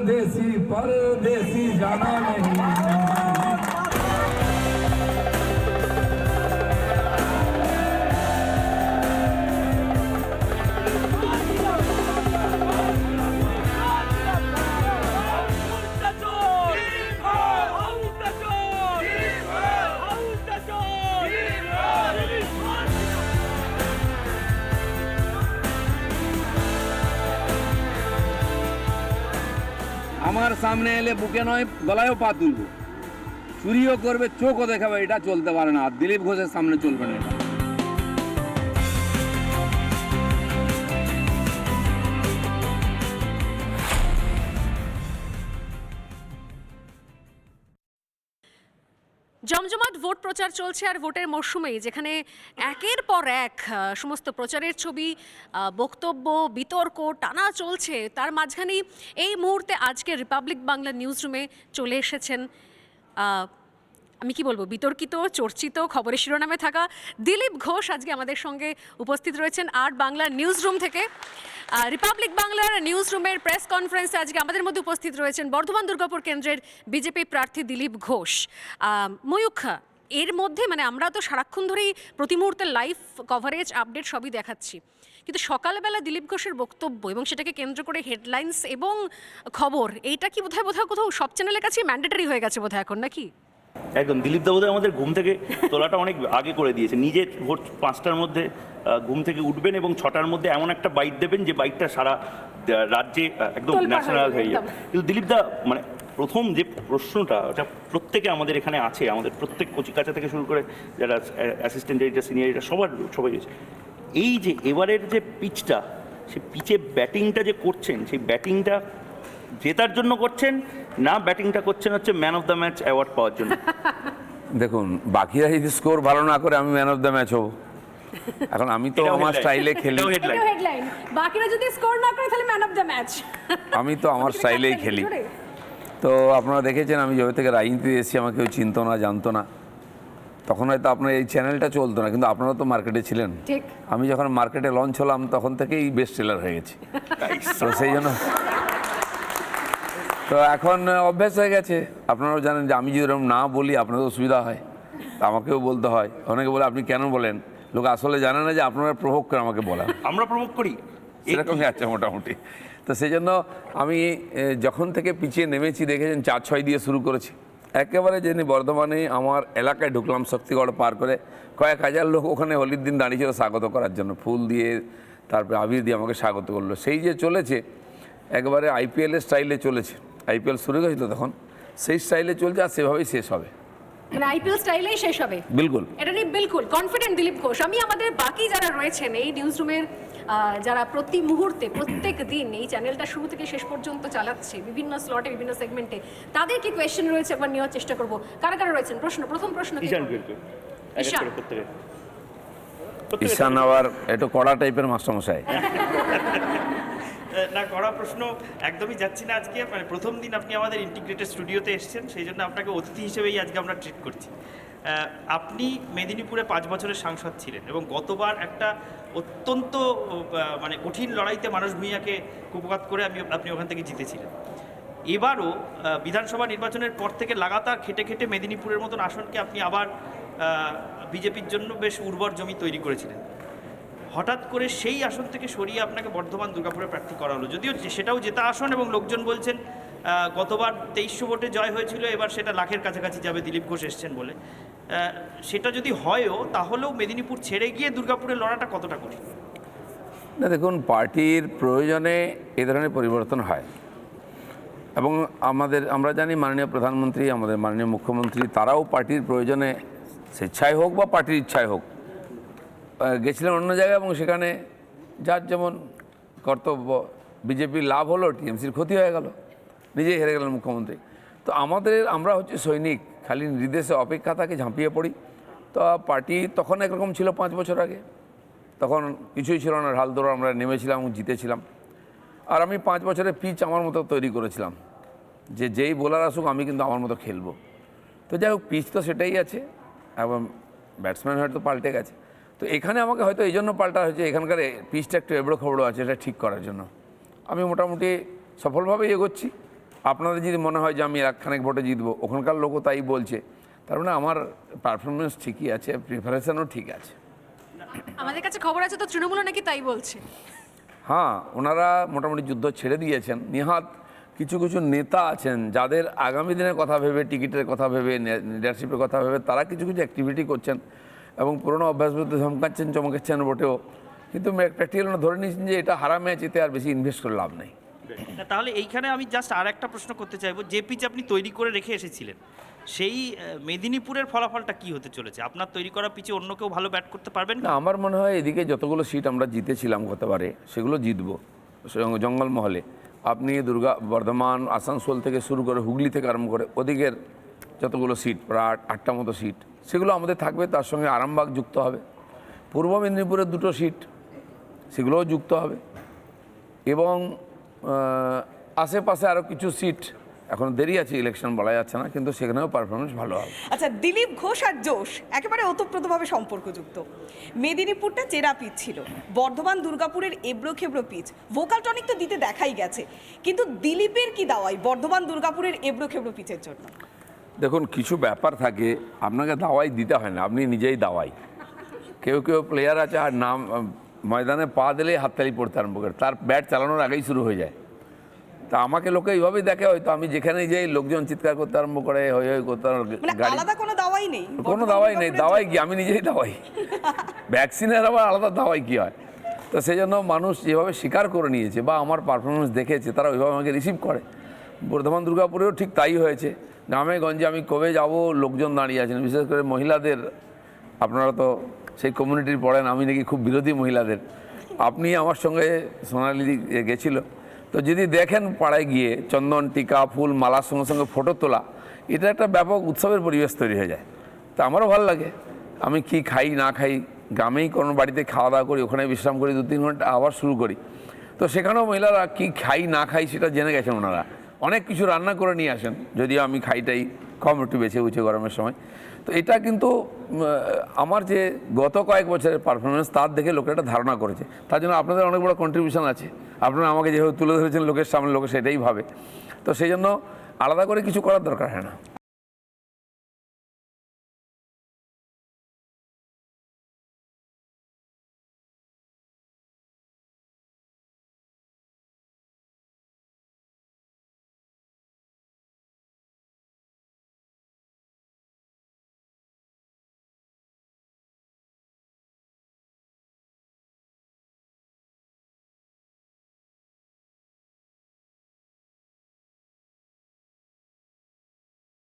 ਪਰਦੇਸੀ ਪਰਦੇਸੀ ਜਾਣਾ ਨਹੀਂ আমার সামনে এলে বুকে নয়, গলায়ও পা তুলব। চুরিও করবে, চোখও দেখাবে, এটা চলতে পারে না। দিলীপ ঘোষের সামনে চলবে না এটা। জমজমাট ভোট প্রচার চলছে আর ভোটের মরশুমেই, যেখানে একের পর এক সমস্ত প্রচারের ছবি বক্তব্য, বিতর্ক টানা চলছে। তার মাঝখানেই এই মুহূর্তে আজকে রিপাবলিক বাংলা নিউজ রুমে চলে এসেছেন আমি কি বলব? বিতর্কিত, চর্চিত, খবরের শিরোনামে থাকা দিলীপ ঘোষ আজকে আমাদের সঙ্গে উপস্থিত রয়েছেন আট বাংলার নিউজ রুম থেকে রিপাবলিক বাংলার নিউজ রুমের প্রেস কনফারেন্সে আজকে আমাদের মধ্যে উপস্থিত রয়েছেন বর্ধমান দুর্গাপুর কেন্দ্রের বিজেপি প্রার্থী দিলীপ ঘোষ। ময়ূখ, এর মধ্যে মানে আমরা তো সারাক্ষণ ধরেই প্রতি মুহূর্তে লাইভ কভারেজ আপডেট সবই দেখাচ্ছি। কিন্তু সকালবেলা দিলীপ ঘোষের বক্তব্য এবং সেটাকে কেন্দ্র করে হেডলাইন্স এবং খবর, এইটা কি বোধহয় বোধহয় কোথাও সব চ্যানেলের কাছেই ম্যান্ডেটারি হয়ে গেছে বোধহয় এখন, নাকি? একদম দিলীপ দাবুদা আমাদের ঘুম থেকে তোলাটা অনেক আগে করে দিয়েছে। নিজে ভোর পাঁচটার মধ্যে ঘুম থেকে উঠবেন এবং ছটার মধ্যে এমন একটা বাইট দেবেন যে বাইকটা সারা রাজ্যে একদম ন্যাশনাল হয়ে যাবে কিন্তু দিলীপ দা মানে প্রথম যে প্রশ্নটা ওটা প্রত্যেকে আমাদের এখানে আছে আমাদের প্রত্যেক কচিকাচা থেকে শুরু করে যারা অ্যাসিস্ট্যান্ট এডিটার সিনিয়র এডিটার সবার সবাই আছে। এই যে এবারের যে পিচটা সে পিচে ব্যাটিংটা যে করছেন সেই ব্যাটিংটা জেতার জন্য করছেন না ব্যাটিংটা করছেন হচ্ছে man of the match award পাওয়ার জন্য? দেখুন বাকিরা যদি স্কোর ভালো না করে আমি ম্যান অফ দ্য ম্যাচ হব। এখন আমি তো আমার স্টাইলে খেলি। হেডলাইন বাকিরা যদি স্কোর না করে তাহলে ম্যান অফ দ্য ম্যাচ আমি তো আমার স্টাইলেই খেলি। তো আপনারা দেখেছেন আমি যবে থেকে রাজনীতিতে এসেছি আমাকে কেউ চিনতো না জানতো না। তখন হয়তো আপনার এই চ্যানেলটা চলতো না কিন্তু আপনারা তো মার্কেটে ছিলেন। আমি যখন মার্কেটে লঞ্চ হলাম তখন থেকেই বেস্ট সেলার হয়ে গেছি। তো সেই জন্য তো এখন অভ্যেস হয়ে গেছে। আপনারাও জানেন যে আমি যদি এরকম না বলি আপনাদের অসুবিধা হয়। তা আমাকেও বলতে হয়। অনেকে বলে আপনি কেন বলেন? লোক আসলে জানে না যে আপনারা প্রভোগ করে আমাকে বলা আমরা প্রভোগ করি। সেরকমই আছে মোটামুটি। তো সেই জন্য আমি যখন থেকে পিছিয়ে নেমেছি দেখেছেন চার ছয় দিয়ে শুরু করেছি। একেবারে যিনি বর্ধমানে আমার এলাকায় ঢুকলাম শক্তিগড় পার করে কয়েক হাজার লোক ওখানে হোলির দিন দাঁড়িয়েছিল স্বাগত করার জন্য। ফুল দিয়ে তারপরে আবির দিয়ে আমাকে স্বাগত করল। সেই যে চলেছে একবারে আইপিএলের স্টাইলে চলেছে। আইপিএল শুরু হয়েছিল তখন। সেই স্টাইলে চলছে আর সেভাবেই শেষ হবে। মানে আইপিএল স্টাইলেই শেষ হবে? বিলকুল। এটা নিয়ে বিলকুল কনফিডেন্ট দিলীপ ঘোষ। আমি আমাদের বাকি যারা রয়েছেন এই নিউজ রুমের যারা প্রতি মুহূর্তে প্রত্যেক দিন এই চ্যানেলটা শুরু থেকে শেষ পর্যন্ত চালাচ্ছে বিভিন্ন স্লটে বিভিন্ন সেগমেন্টে তাদের কি কোয়েশ্চেন রয়েছে একবার নেওয়ার চেষ্টা করব? কারা কারা রয়েছেন? প্রশ্ন প্রথম প্রশ্ন ঈশান। ঈশান। আবার একটু কড়া টাইপের মাস্টারমশাই। না, করা প্রশ্ন একদমই যাচ্ছি না আজকে। মানে প্রথম দিন আপনি আমাদের ইন্টিগ্রেটেড স্টুডিওতে এসেছেন, সেই জন্য আপনাকে অতিথি হিসেবেই আজকে আমরা ট্রিট করছি। আপনি মেদিনীপুরে পাঁচ বছরের সাংসদ ছিলেন এবং গতবার একটা অত্যন্ত মানে কঠিন লড়াইতে মানুষ ভূঁইয়াকে কুপঘাত করে আমি, আপনি ওখান থেকে জিতেছিলেন। এবারও বিধানসভা নির্বাচনের পর থেকে লাগাতার খেটে খেটে মেদিনীপুরের মতন আসনকে আপনি আবার বিজেপির জন্য বেশ উর্বর জমি তৈরি করেছিলেন। হঠাৎ করে সেই আসন থেকে সরিয়ে আপনাকে বর্ধমান দুর্গাপুরে প্রার্থী করা হলো যদিও সেটাও জেতা আসন এবং লোকজন বলছেন গতবার তেইশশো ভোটে জয় হয়েছিল, এবার সেটা লাখের কাছাকাছি যাবে দিলীপ ঘোষ এসছেন বলে। সেটা যদি হয়ও, তাহলেও মেদিনীপুর ছেড়ে গিয়ে দুর্গাপুরে লড়াটা কতটা কঠিন? না, দেখুন, পার্টির প্রয়োজনে এ ধরনের পরিবর্তন হয়। এবং আমাদের, আমরা জানি মাননীয় প্রধানমন্ত্রী, আমাদের মাননীয় মুখ্যমন্ত্রী, তারাও পার্টির প্রয়োজনে স্বেচ্ছায় হোক বা পার্টির ইচ্ছায় হোক গেছিলেন অন্য জায়গায় এবং সেখানে যার যেমন কর্তব্য বিজেপির লাভ হলো, টিএমসির ক্ষতি হয়ে গেল, নিজেই হেরে গেলেন মুখ্যমন্ত্রী। তো আমাদের, আমরা হচ্ছে সৈনিক, খালি নির্দেশে অপেক্ষা থাকে, ঝাঁপিয়ে পড়ি। তো পার্টি তখন একরকম ছিল পাঁচ বছর আগে। তখন কিছুই ছিল না, ঢাল দৌড় আমরা নেমেছিলাম এবং জিতেছিলাম। আর আমি পাঁচ বছরের পিচ আমার মতো তৈরি করেছিলাম। যে যেই বোলার আসুক, আমি কিন্তু আমার মতো খেলব। তো যাই হোক, পিচ তো সেটাই আছে। এবং ব্যাটসম্যান হয়তো পাল্টে গেছে। তো এখানে আমাকে হয়তো এই জন্য পাল্টা হয়েছে এখানকার পিচটা একটু এবড়ো খবড়ো আছে এটা ঠিক করার জন্য। আমি মোটামুটি সফলভাবেই এগোচ্ছি। আপনাদের যদি মনে হয় যে আমি একখানেক ভোটে জিতবো ওখানকার লোকও তাই বলছে। তার মানে আমার পারফরমেন্স ঠিকই আছে প্রিপারেশনও ঠিক আছে। আমাদের কাছে খবর আছে তো তৃণমূলও নাকি তাই বলছে? হ্যাঁ ওনারা মোটামুটি যুদ্ধ ছেড়ে দিয়েছেন। নিহাত কিছু কিছু নেতা আছেন যাদের আগামী দিনের কথা ভেবে টিকিটের কথা ভেবে লিডারশিপের কথা ভেবে তারা কিছু কিছু অ্যাক্টিভিটি করছেন। এবং পুরনো অভ্যাস বিরুদ্ধে ধমকাচ্ছেন চমকাচ্ছেন বটেও। কিন্তু একটা প্র্যাকটিক্যাল ধরে নিয়েছেন যে এটা হারা ম্যাচ এতে আর বেশি ইনভেস্ট করে লাভ নেই। তাহলে এইখানে আমি জাস্ট আর একটা প্রশ্ন করতে চাইব যে পিচ আপনি তৈরি করে রেখে এসেছিলেন সেই মেদিনীপুরের ফলাফলটা কি হতে চলেছে? আপনার তৈরি করা পিচে অন্য কেউ ভালো ব্যাট করতে পারবেন না আমার মনে হয় এদিকে যতগুলো সিট আমরা জিতেছিলাম গতবারে সেগুলো জিতবো জঙ্গলমহলে। আপনি দুর্গা বর্ধমান আসানসোল থেকে শুরু করে হুগলি থেকে আরম্ভ করে ওদিকের যতগুলো সিট প্রায় আটটা মতো সিট সেগুলো আমাদের থাকবে, তার সঙ্গে আরামবাগ যুক্ত হবে। পূর্ব মেদিনীপুরের দুটো সিট, সেগুলোও যুক্ত হবে। এবং আশেপাশে আরও কিছু সিট, এখন দেরি আছে, ইলেকশন বলা যাচ্ছে না, কিন্তু সেখানেও পারফরমেন্স ভালো হবে। আচ্ছা দিলীপ ঘোষ আর জোশ একেবারে ওতপ্রোতভাবে সম্পর্কযুক্ত। মেদিনীপুরটা চেরা পিচ ছিল, বর্ধমান দুর্গাপুরের এবড়ো খেবড়ো পিচ। ভোকাল টনিক তো দিতে দেখাই গেছে, কিন্তু দিলীপের কি দাওয়াই বর্ধমান দুর্গাপুরের এবড়ো খেবড়ো পিচের জন্য? দেখুন কিছু ব্যাপার থাকে আপনাকে দাওয়াই দিতে হয় না আপনি নিজেই দাওয়াই। কেউ কেউ প্লেয়ার আছে আর নাম ময়দানে পা দিলেই হাততালি পড়তে আরম্ভ করে তার ব্যাট চালানোর আগেই শুরু হয়ে যায়। তা আমাকে লোকে এইভাবেই দেখে হয়তো আমি যেখানে যাই লোকজন চিৎকার করতে আরম্ভ করে হই হই করতে মানে আলাদা কোনো দাওয়াই নেই। কোনো দাওয়াই নেই দাওয়াই। কি? আমি নিজেই দাওয়াই। ভ্যাকসিনের আবার আলাদা দাওয়াই কি হয়? তো সেই জন্য মানুষ যেভাবে স্বীকার করে নিয়েছে বা আমার পারফরমেন্স দেখেছে তারা ওইভাবে আমাকে রিসিভ করে। বর্ধমান দুর্গাপুরেও ঠিক তাই হয়েছে। গ্রামে, গঞ্জে আমি কবে যাব, লোকজন দাঁড়িয়ে আছেন। বিশেষ করে মহিলাদের, আপনারা তো সেই কমিউনিটির পড়েন, আমি নাকি খুব বিরোধী মহিলাদের। আপনি আমার সঙ্গে সোনালি গেছিল। তো যদি দেখেন পাড়ায় গিয়ে চন্দন, টিকা, ফুল মালার সঙ্গে সঙ্গে ফটো তোলা, এটা একটা ব্যাপক উৎসবের পরিবেশ তৈরি হয়ে যায়। তা আমারও ভালো লাগে। আমি কি খাই, না খাই, গ্রামেই কোনো বাড়িতে খাওয়া দাওয়া করি, ওখানে বিশ্রাম করি দু তিন ঘণ্টা আবার শুরু করি। তো সেখানেও মহিলারা কি খাই, না খাই, সেটা জেনে গেছেন ওনারা। অনেক কিছু রান্না করে নিয়ে আসেন, যদিও আমি খাইটাই কম একটু বেছে উঠে গরমের সময়। তো এটা কিন্তু আমার যে গত কয়েক বছরের পারফরমেন্স তার দেখে লোকের একটা ধারণা করেছে। তার জন্য আপনাদের অনেক বড় কন্ট্রিবিউশন আছে। আপনারা আমাকে যেভাবে তুলে ধরেছেন, লোকের সামনে লোকে সেটাই ভাবে। তো সেই জন্য আলাদা করে কিছু করার দরকার হয় না।